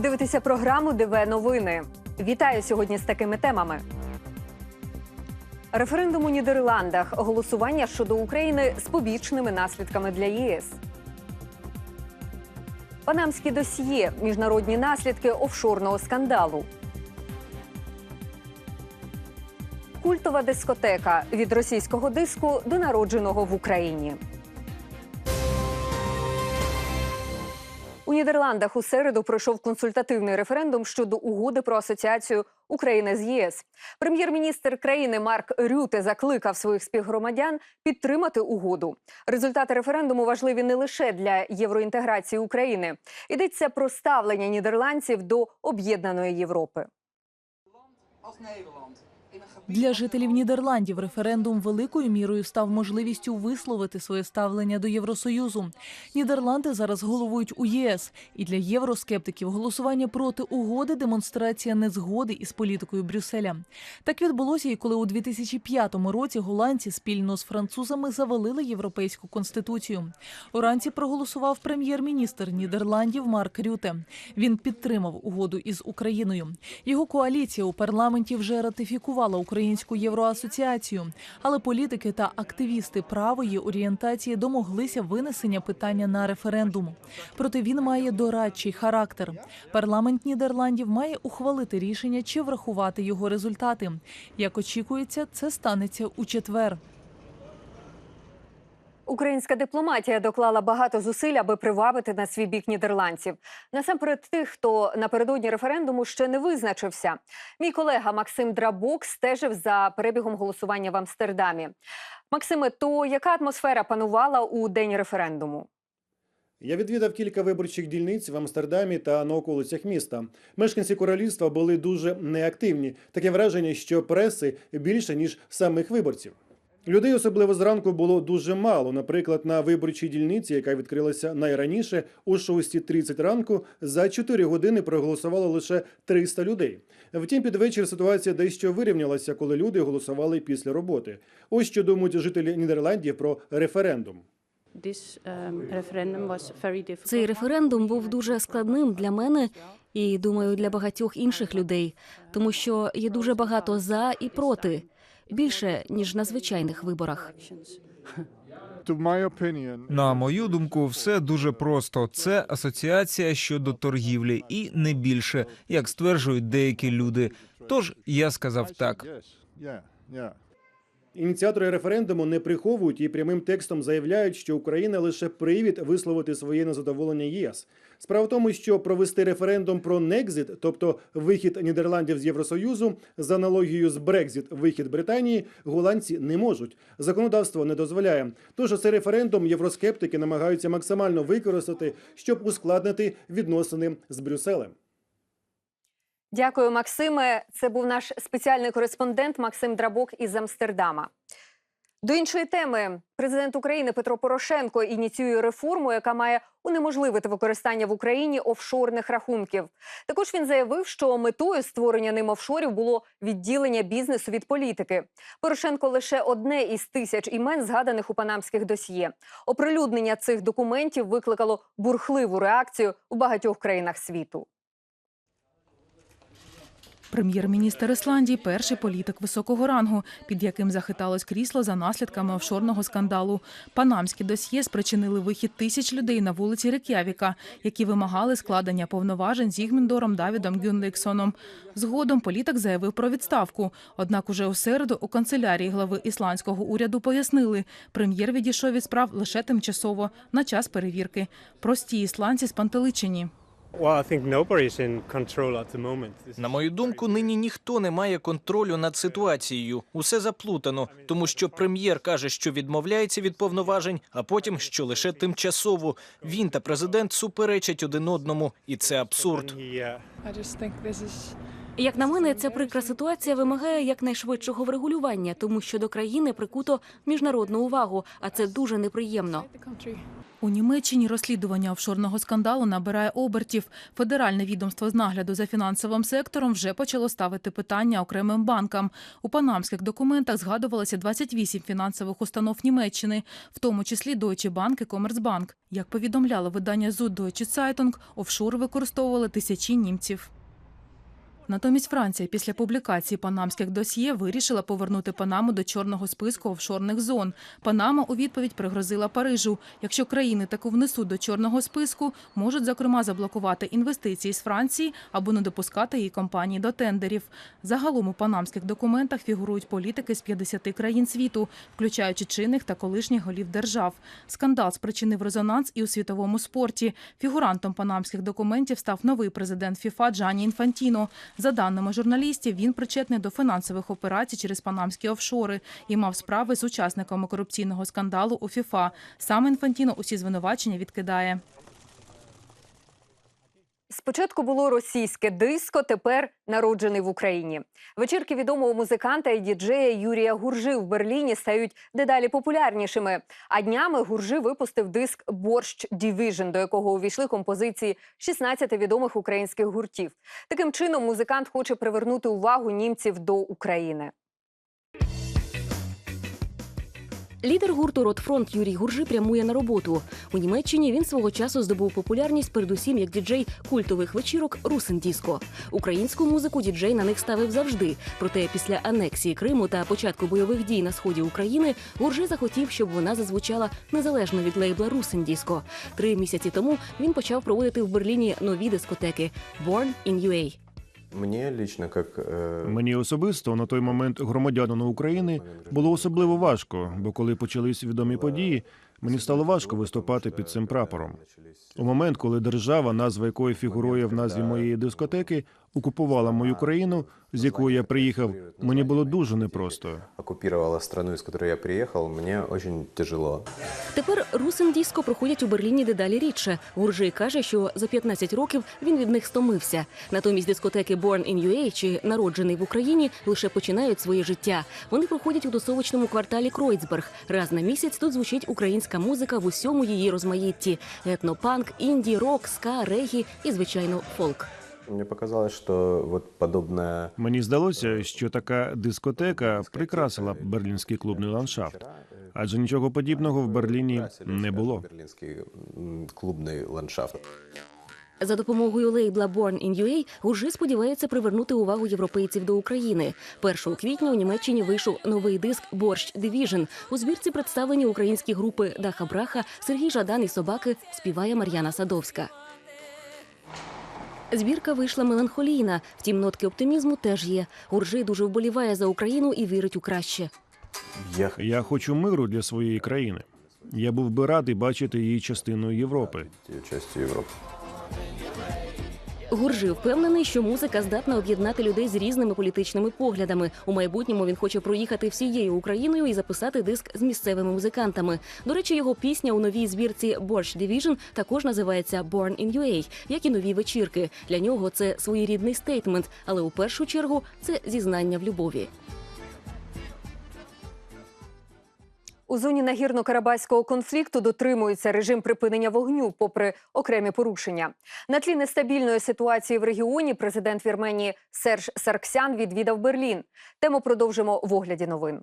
Ви дивитеся програму ДВ Новини. Вітаю сьогодні з такими темами. Референдум у Нідерландах. Голосування щодо України з побічними наслідками для ЄС. Панамські досьє. Міжнародні наслідки офшорного скандалу. Культова дискотека від російського диску до народженого в Україні. У Нідерландах у середу пройшов консультативний референдум щодо угоди про асоціацію України з ЄС. Прем'єр-міністр країни Марк Рюте закликав своїх співгромадян підтримати угоду. Результати референдуму важливі не лише для євроінтеграції України. Йдеться про ставлення нідерландців до об'єднаної Європи. Nederland Для жителів Нідерландів референдум великою мірою став можливістю висловити своє ставлення до Євросоюзу. Нідерланди зараз головують у ЄС, і для євроскептиків голосування проти угоди демонстрація незгоди із політикою Брюсселя. Так відбулося і коли у 2005 році голландці спільно з французами завалили європейську конституцію. Уранці проголосував прем'єр-міністр Нідерландів Марк Рюте. Він підтримав угоду із Україною. Його коаліція у парламенті вже ратифікувала українську євроасоціацію, але політики та активісти правої орієнтації домоглися винесення питання на референдум. Проте він має дорадчий характер. Парламент Нідерландів має ухвалити рішення чи врахувати його результати. Як очікується, це станеться у четвер. Українська дипломатія доклала багато зусиль, аби привабити на свій бік нідерландців. Насамперед, тих, хто напередодні референдуму ще не визначився. Мій колега Максим Драбок стежив за перебігом голосування в Амстердамі. Максиме, то яка атмосфера панувала у день референдуму? Я відвідав кілька виборчих дільниць в Амстердамі та на околицях міста. Мешканці королівства були дуже неактивні. Таке враження, що преси більше ніж самих виборців. Людей, особливо зранку, було дуже мало. Наприклад, на виборчій дільниці, яка відкрилася найраніше, о 6.30 ранку, за 4 години проголосувало лише 300 людей. Втім, під вечір ситуація дещо вирівнялася, коли люди голосували після роботи. Ось що думають жителі Нідерландів про референдум. Difficult. Цей референдум був дуже складним для мене і думаю для багатьох інших людей, тому що є дуже багато за і проти більше ніж на звичайних виборах. На мою думку, все дуже просто. Це асоціація щодо торгівлі, і не більше, як стверджують деякі люди. Тож я сказав так. Ініціатори референдуму не приховують і прямим текстом заявляють, що Україна лише привід висловити своє незадоволення ЄС. Справа в тому, що провести референдум про Некзит, тобто вихід Нідерландів з Євросоюзу, з аналогією з Брекзит, вихід Британії, голландці не можуть. Законодавство не дозволяє. Тож цей референдум євроскептики намагаються максимально використати, щоб ускладнити відносини з Брюсселем. Дякую, Максиме. Це був наш спеціальний кореспондент Максим Драбок із Амстердама. До іншої теми президент України Петро Порошенко ініціює реформу, яка має унеможливити використання в Україні офшорних рахунків. Також він заявив, що метою створення ним офшорів було відділення бізнесу від політики. Порошенко лише одне із тисяч імен, згаданих у панамських досьє. Оприлюднення цих документів викликало бурхливу реакцію у багатьох країнах світу. Прем'єр-міністр Ісландії перший політик високого рангу, під яким захиталось крісло за наслідками офшорного скандалу. Панамські досьє спричинили вихід тисяч людей на вулиці Рек'явіка, які вимагали складення повноважень Зігміндором Давідом Гюнліксоном. Згодом політик заявив про відставку. Однак уже у середу у канцелярії глави ісландського уряду пояснили, прем'єр відійшов від справ лише тимчасово на час перевірки. Прості ісландці спантеличені. На мою думку, нині ніхто не має контролю над ситуацією. Усе заплутано, тому що прем'єр каже, що відмовляється від повноважень, а потім що лише тимчасово. Він та президент суперечать один одному, і це абсурд. Як на мене, ця прикра ситуація вимагає якнайшвидшого врегулювання, тому що до країни прикуто міжнародну увагу, а це дуже неприємно. У Німеччині розслідування офшорного скандалу набирає обертів. Федеральне відомство з нагляду за фінансовим сектором вже почало ставити питання окремим банкам. У панамських документах згадувалося 28 фінансових установ Німеччини, в тому числі Deutsche Bank і Commerzbank. Як повідомляло видання Süddeutsche Zeitung, офшори використовували тисячі німців. Натомість Франція після публікації панамських досьє вирішила повернути Панаму до чорного списку офшорних зон. Панама у відповідь пригрозила Парижу. Якщо країни таку внесуть до чорного списку, можуть зокрема заблокувати інвестиції з Франції або не допускати її компанії до тендерів. Загалом у панамських документах фігурують політики з 50 країн світу, включаючи чинних та колишніх голів держав. Скандал спричинив резонанс і у світовому спорті. Фігурантом панамських документів став новий президент ФІФА Джані Інфантіно. За даними журналістів, він причетний до фінансових операцій через панамські офшори і мав справи з учасниками корупційного скандалу у ФІФА. Сам Інфантіно усі звинувачення відкидає. Спочатку було російське диско, тепер народжений в Україні. Вечірки відомого музиканта і діджея Юрія Гуржи в Берліні стають дедалі популярнішими. А днями Гуржи випустив диск Борщ Дівіжн, до якого увійшли композиції 16 відомих українських гуртів. Таким чином, музикант хоче привернути увагу німців до України. Лідер гурту Ротфронт Юрій Гуржи прямує на роботу. У Німеччині він свого часу здобув популярність передусім як діджей культових вечірок Русен Діско. Українську музику діджей на них ставив завжди. Проте після анексії Криму та початку бойових дій на сході України Гуржи захотів, щоб вона зазвучала незалежно від лейбла Русен Діско. Три місяці тому він почав проводити в Берліні нові дискотеки Born in UA. Мені лично як е, Мені особисто на той момент громадянину України було особливо важко, бо коли почались відомі події, мені стало важко виступати під цим прапором. У момент, коли держава, назва якої фігурує в назві моєї дискотеки, окупувала мою країну, з якої я приїхав, мені було дуже непросто. оккупировала страну, из которой я приехал, мне очень тяжело. Тепер Русин Діско проходять у Берліні дедалі рідше. Гуржий каже, що за 15 років він від них стомився. Натомість дискотеки Born in UA чи народжений в Україні лише починають своє життя. Вони проходять у тусовочному кварталі Кройцберг. Раз на місяць тут звучить українська музика в усьому її розмаїтті: етнопанк, інді, рок, ска, регі і звичайно фолк. Мне показалось, что вот подобная Мені здалося, що така дискотека прикрасила берлінський клубний ландшафт, адже нічого подібного в Берліні не було. берлинский м, клубный ландшафт. За допомогою лейбла Born in UA Гуржи сподівається привернути увагу європейців до України. 1 квітня у Німеччині вийшов новий диск Борщ Division. У збірці представлені українські групи Даха Браха, Сергій Жадан і Собаки співає Мар'яна Садовська. Збірка вийшла меланхолійна, втім нотки оптимізму теж є. Гуржи дуже вболіває за Україну і вірить у краще. Я Я хочу миру для своєї країни. Я був би радий бачити її частиною Європи. Часті Европы. Гуржи впевнений, що музика здатна об'єднати людей з різними політичними поглядами. У майбутньому він хоче проїхати всією Україною і записати диск з місцевими музикантами. До речі, його пісня у новій збірці Борщ Division також називається Born in UA, як і нові вечірки. Для нього це своєрідний стейтмент, але у першу чергу це зізнання в любові. У зоні нагірно-карабайського конфлікту дотримується режим припинення вогню, попри окремі порушення. На тлі нестабільної ситуації в регіоні президент Вірменії Серж Сарксян відвідав Берлін. Тему продовжимо в огляді новин.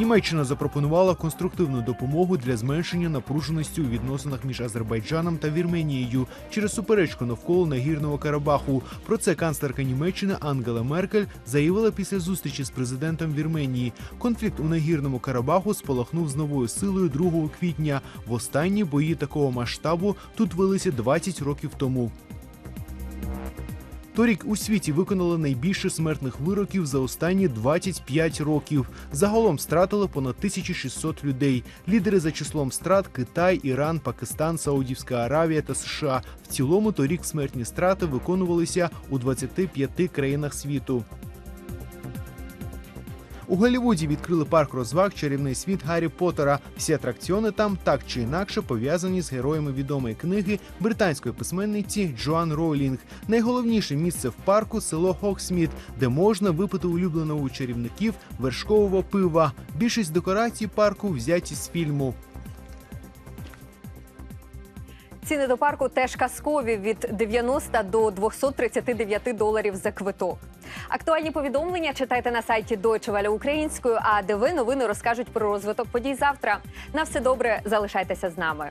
Німеччина запропонувала конструктивну допомогу для зменшення напруженості у відносинах між Азербайджаном та Вірменією через суперечку навколо нагірного Карабаху. Про це канцлерка Німеччини Ангела Меркель заявила після зустрічі з президентом Вірменії. Конфлікт у нагірному Карабаху спалахнув з новою силою 2 квітня. Востанні бої такого масштабу тут велися 20 років тому. Торік у світі виконали найбільше смертних вироків за останні 25 років. Загалом стратили понад 1600 людей. Лідери за числом страт Китай, Іран, Пакистан, Саудівська Аравія та США. В цілому торік смертні страти виконувалися у 25 країнах світу. У Голлівуді відкрили парк розваг Чарівний світ Гаррі Поттера. Всі атракціони там так чи інакше пов'язані з героями відомої книги британської письменниці Джоан Роулінг. Найголовніше місце в парку село Хоксміт, де можна випити улюбленого у чарівників вершкового пива. Більшість декорацій парку взяті з фільму. Ціни до парку теж казкові від 90 до 239 доларів за квиток. Актуальні повідомлення читайте на сайті Deutsche Welle українською. А ДВ новини розкажуть про розвиток подій завтра. На все добре, залишайтеся з нами.